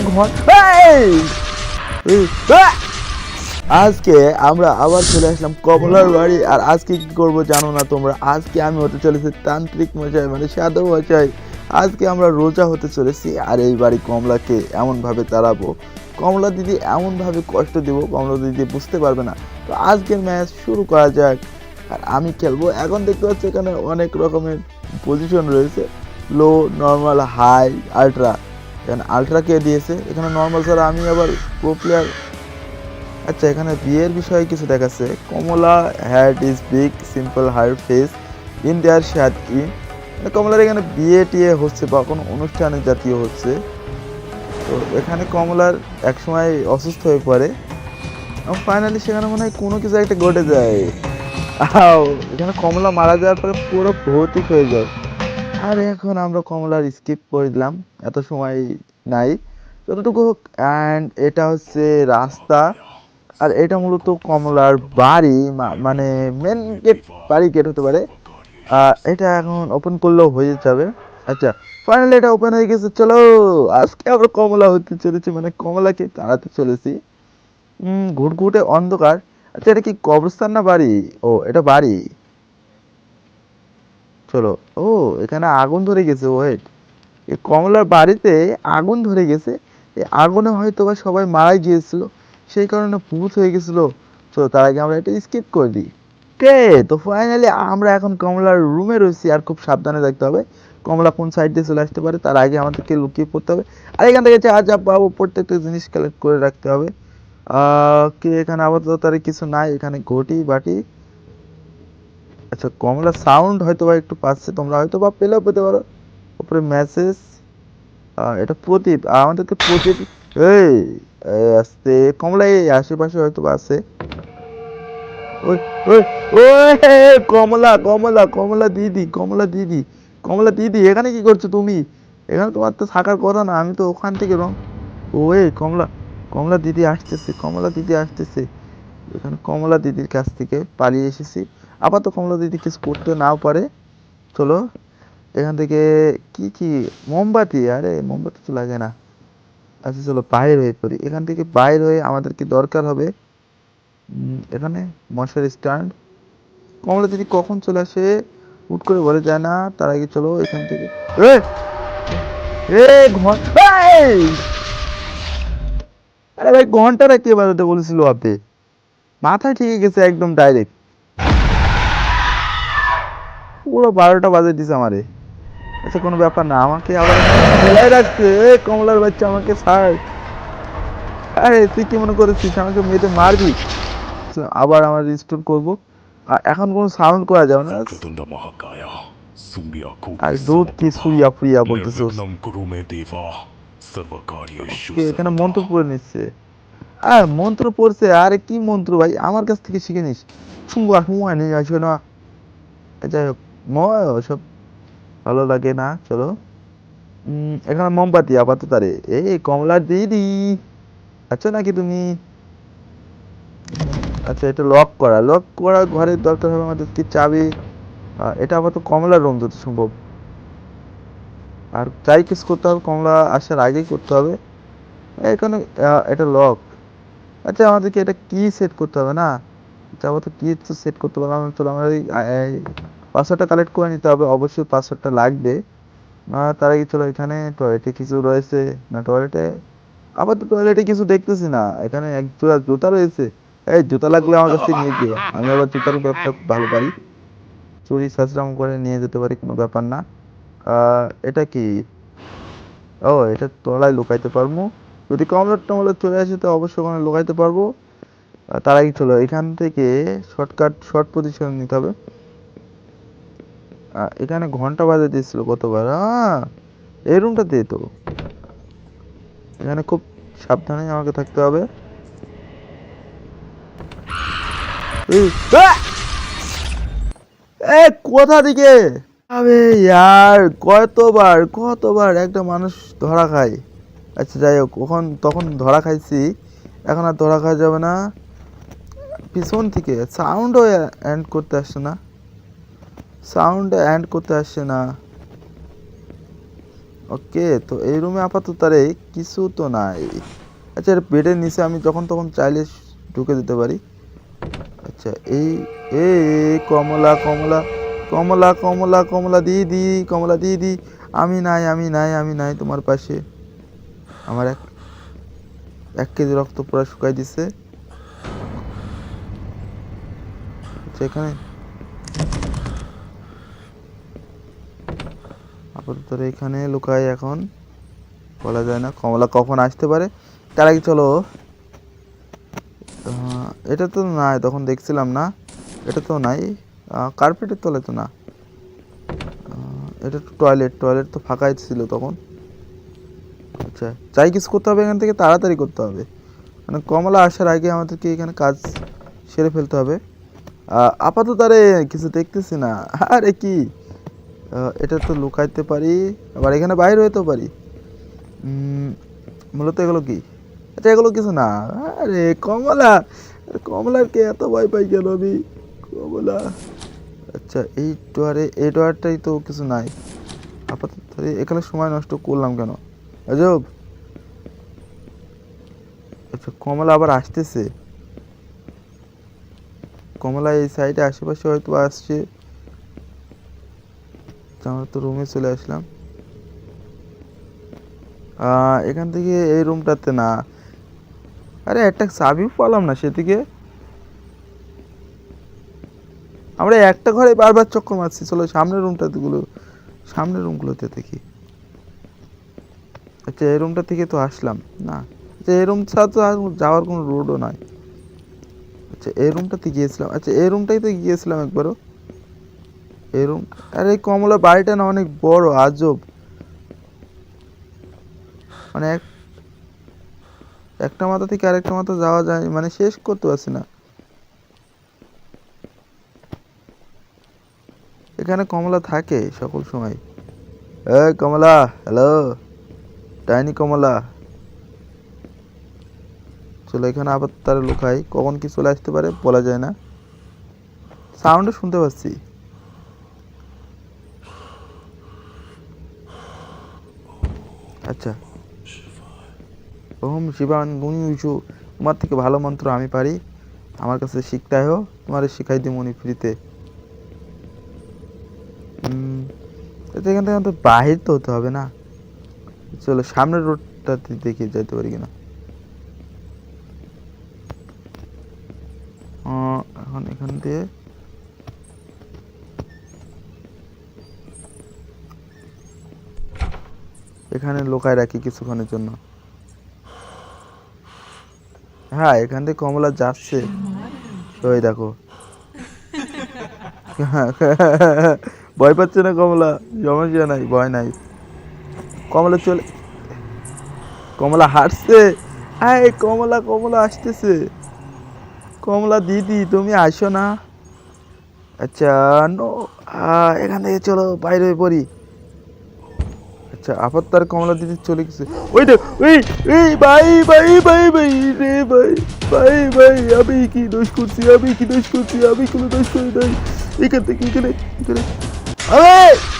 ঘর! আজকে আমরা আবার চলে আসলাম কমলার বাড়ি। আর আজকে কি করব জানো না তোমরা? আজকে আমি হতে চলেছি তান্ত্রিক মশাই মানে সাধু মশাই। আজকে আমরা রোজা হতে চলেছি। আর এই বাড়ি কমলাকে এমনভাবে তাড়াবো। কমলা দিদি এমনভাবে কষ্ট দেবো, কমলা দিদি বুঝতে পারবে না। তো আজকের ম্যাচ শুরু করা যাক। আর আমি খেলব। এখন দেখতে পাচ্ছি এখানে অনেক রকমের পজিশন রয়েছে। লো নর্মাল হাই আলট্রা এখানে আলট্রা কে দিয়েছে। এখানে নর্মাল ছাড়া আমি আবার প্রো প্লেয়ার আচ্ছা এখানে বিয়ের বিষয়ে কিছু দেখাচ্ছে। Kamala had is big simple her face in there শ্যাদ in কমলার এখানে বিয়ে টিয়ে হচ্ছে বা কোনো অনুষ্ঠানে জাতীয় হচ্ছে। তো এখানে কমলার একসময় অসুস্থ হয়ে পড়ে। এবং ফাইনালি সেখানে মনে হয় কোনো কিছু একটা ঘটে যায়। এখানে কমলা মারা যাওয়ার পরে পুরো ভৌতিক হয়ে যায়। আর এখন আমরা কমলার স্কিপ করে দিলাম। এত সময় নাই। যতটুকু হোক অ্যান্ড এটা হচ্ছে রাস্তা। আর এটা মূলত কমলার বাড়ি মানে মেন গেট বাড়ি গেট হতে পারে। আহ, এটা এখন ওপেন করলেও হয়ে যাবে। আচ্ছা ফাইনালি এটা ওপেন হয়ে গেছে। চলো আজকে আমরা কমলা হতে চলেছি। মানে কমলাকে তাড়াতে চলেছি। ঘুটঘুটে অন্ধকার। আচ্ছা এটা কি কবরস্থান না বাড়ি? ও এটা বাড়ি। চলো। ও, এখানে আগুন ধরে গেছে ওয়েট এই কমলার বাড়িতে আগুন ধরে গেছে। এই আগুনে হয়তো বা সবাই মারাই গিয়েছিল, সেই কারণে ভূত হয়ে গেছিল। চলো, তার আগে আমরা এটা স্কিপ করে দিই। কে? তো ফাইনালি আমরা এখন কমলার রুমে রয়েছি, আর খুব সাবধানে থাকতে হবে। কমলা কোন সাইড দিয়ে চলে আসতে পারে, তার আগে আমাদেরকে লুকিয়ে পড়তে হবে। আর এখান থেকে যা যা পাবো, প্রত্যেকটা জিনিস কালেক্ট করে রাখতে হবে। কি এখানে আপাতত তার কিছু নাই, এখানে ঘটি, বাটি। আচ্ছা কমলা সাউন্ড হয়তো বা একটু পাচ্ছে, তোমরা হয়তো বা পেলেও পেতে পারো। উপরে মেসেজ এটা প্রদীপ, আমাদেরকে প্রদীপ, এই আসতে কমলা, এই আশেপাশে হয়তো বা আছে কমলা কমলা কমলা দিদি কমলা দিদি কমলা দিদি, এখানে কি করছ তুমি? এখানে তোমার তো থাকার কথা না, আমি তো ওখান থেকে রং ওই কমলা কমলা দিদি আসতেছে, কমলা দিদি আসতেছে। এখানে কমলা দিদির কাছ থেকে পালিয়ে এসেছি। আপাতত কমলা দিদি কিছু করতে নাও পারে, চলো, এখান থেকে কি কি? মোমবাতি, আরে মোমবাতি তো লাগে না। আচ্ছা চলো, বাইর হয়ে পড়ি। এখান থেকে বাইর হয়ে আমাদের কি দরকার হবে? এখানে মশার স্ট্যান্ড কমলা দিদি কখন চলে আসে, হুট করে বলে যায় না, তার আগে চলো এখান থেকে। আরে ভাই ঘন্টাটা কে বাজাতে বলেছিল আপনি? মাথায় ঠিক গেছে একদম ডাইরেক্ট পুরো বারোটা বাজে দিছে আমারে। আচ্ছা কোনো ব্যাপার না আমাকে আবার রাখছে। এ কমলার বাচ্চা আমাকে ছাড়। আরে তুই কি মনে করেছিস? আমাকে মেয়েতে মারবি? আবার আমার রিস্টোর করব। আর এখন কোনো সাউন্ড করা যাবে না। আর কি বলতেছো এখানে মন্ত্র পড়ে নিচ্ছে। আর মন্ত্র পড়ছে? আরে কি মন্ত্র ভাই? আমার কাছ থেকে শিখে নিস। নিয়ে আসো না। যাই হোক। ময় ওসব ভালো লাগে না, চলো। এখানে মোমবাতি, আপাতত আরে, এই কমলার দিদি আচ্ছা নাকি তুমি? আচ্ছা এটা লক করা লক করা ঘরের দরকার হবে আমাদের কি চাবি? এটা আপাতত কমলার রুম যত সম্ভব। আর যাই কিছু করতে হবে, কমলা আসার আগেই করতে হবে। এখানে এটা লক আচ্ছা আমাদেরকে এটা কি সেট করতে হবে না? যাব তো কি সেট করতে পারলাম চলো আমরা পাসওয়ার্ডটা কালেক্ট করে নিতে হবে। অবশ্যই পাসওয়ার্ডটা লাগবে। তার আগে চলো এখানে টয়লেটে কিছু রয়েছে। না টয়লেটে আবার তো টয়লেটে কিছু দেখতেছি না। এখানে এক জোড়া জুতা রয়েছে। এই জুতা লাগলে আমার কাছে নিয়ে যেও। আমি আবার জুতার ব্যবসা ভালো পারি। চুরি সাঁচরাম করে নিয়ে যেতে পারি, কোনো ব্যাপার না। এটা কি? ও, এটা তলায় লুকাইতে পারব। যদি কমলার টমলার চলে আসে, তো অবশ্যই ওখানে লুকাইতে পারব। তার আগে চলো, এখান থেকে শর্টকাট শর্ট পজিশন নিতে হবে। এখানে ঘণ্টা বাজে দিয়েছিল কতবার আহ, এই রুমটাতে তো। এখানে খুব সাবধানে আমাকে থাকতে হবে। এ কোথা দিকে? আবে ইয়ার কতবার কতবার একটা মানুষ ধরা খায়। আচ্ছা যাই হোক ওখান তখন ধরা খাইছি এখন আর ধরা খাওয়া যাবে না। পিছন থেকে সাউন্ডও এন্ড করতে আসছে না। সাউন্ড অ্যান্ড করতে আসছে না। ওকে, তো এই রুমে আপাতত আরে কিছু তো নাই। আচ্ছা এর বেডের নিচে আমি যখন তখন চাইলে ঢুকে দিতে পারি। আচ্ছা এই এ কমলা কমলা কমলা কমলা কমলা দিদি কমলা দিদি, আমি নাই আমি নাই আমি নাই তোমার পাশে। আমার এক এক কেজি রক্ত পুরো শুকাই দিছে। আচ্ছা এখানে আপাতত এখানে লুকাই এখন। বলা যায় না, কমলা কখন আসতে পারে? তার আগে চলো। এটা তো নাই, তখন দেখছিলাম না। এটা তো নাই। কার্পেটের তলে তো না। এটা তো টয়লেট টয়লেট তো ফাঁকাই ছিল তখন। আচ্ছা যাই কিছু করতে হবে এখান থেকে, তাড়াতাড়ি করতে হবে। মানে কমলা আসার আগে আমাদেরকে এখানে কাজ সেরে ফেলতে হবে। আপাতত আরে, কিছু দেখতেছি না। আরে কি? এটা তো লুকাইতে পারি। আবার এখানে বাইরে হইতেও পারি। মূলত এগুলো কি? আচ্ছা এগুলো কিছু না। আরে, কমলা! কমলার কে এত ভয় পাই কেন আমি? কমলা! আচ্ছা এই ডোয়ারে, এই ডোয়ারটাই তো কিছু নাই। আপাতত এখানে সময় নষ্ট করলাম কেন? আজব! আচ্ছা কমলা আবার আসতেছে। কমলা এই সাইডে আশেপাশে হয়তো আসছে। তো আমরা তো রুমে চলে আসলাম। এখান থেকে এই রুমটাতে না। আরে, একটা চাবিও পালাম না সেদিকে। আমরা একটা ঘরে বারবার চক্কর মারছি। চলো, সামনের রুমটাতে গুলো, সামনের রুমগুলোতে দেখি। আচ্ছা এই রুমটা থেকে তো আসলাম। না আচ্ছা এই রুম ছাড়া তো যাওয়ার কোনো রোডও নাই। আচ্ছা এই রুমটাতে গিয়েছিলাম। আচ্ছা এই রুমটাই তো গিয়েছিলাম একবারও। এই রুম আরে এই কমলা বাড়িটা না অনেক বড়, আজব। মানে এক একটা মাথা থেকে আরেকটা মাথা যাওয়া যায় মানে শেষ করতে পারছি না। এখানে কমলা থাকে সকল সময়। এই কমলা হ্যালো ডাইনি কমলা। চলো এখানে আবার তার লুকাই। কখন কি চলে আসতে পারে বলা যায় না। সাউন্ডও শুনতে পাচ্ছি। আচ্ছা। ওম শিবান গুনি উঁচু। তোমার থেকে ভালো মন্ত্র আমি পারি। আমার কাছে শিখতে হো, তোমার শিখাই দিই মনি ফ্রিতে। এখান থেকে তো বাহির তো হতে হবে না। চলো, সামনের রোডটাতে দেখি যেতে পারি কিনা। এখন এখান দিয়ে এখানে লোকায় রাখি কিছুক্ষণের জন্য। হ্যাঁ এখান থেকে কমলা যাচ্ছে। ওই দেখো। ভয় পাচ্ছে না কমলা? সমস্যা নাই, ভয় নাই। কমলা চলে কমলা হাঁটছে। হ্যাঁ কমলা কমলা আসতেছে। কমলা দিদি, তুমি আসো না। আচ্ছা নো এখান থেকে চলো, বাইরে পড়ি। আচ্ছা আবার তার কমলা দিদি চলে গেছে। ওই দেখ ওই এই, ভাই ভাই ভাই ভাই, রে ভাই ভাই ভাই, আমি কি দোষ করছি, আমি কি দোষ করছি, আমি কোনো দোষ করি নাই। এখান থেকে, এখানে এখানে। আরে!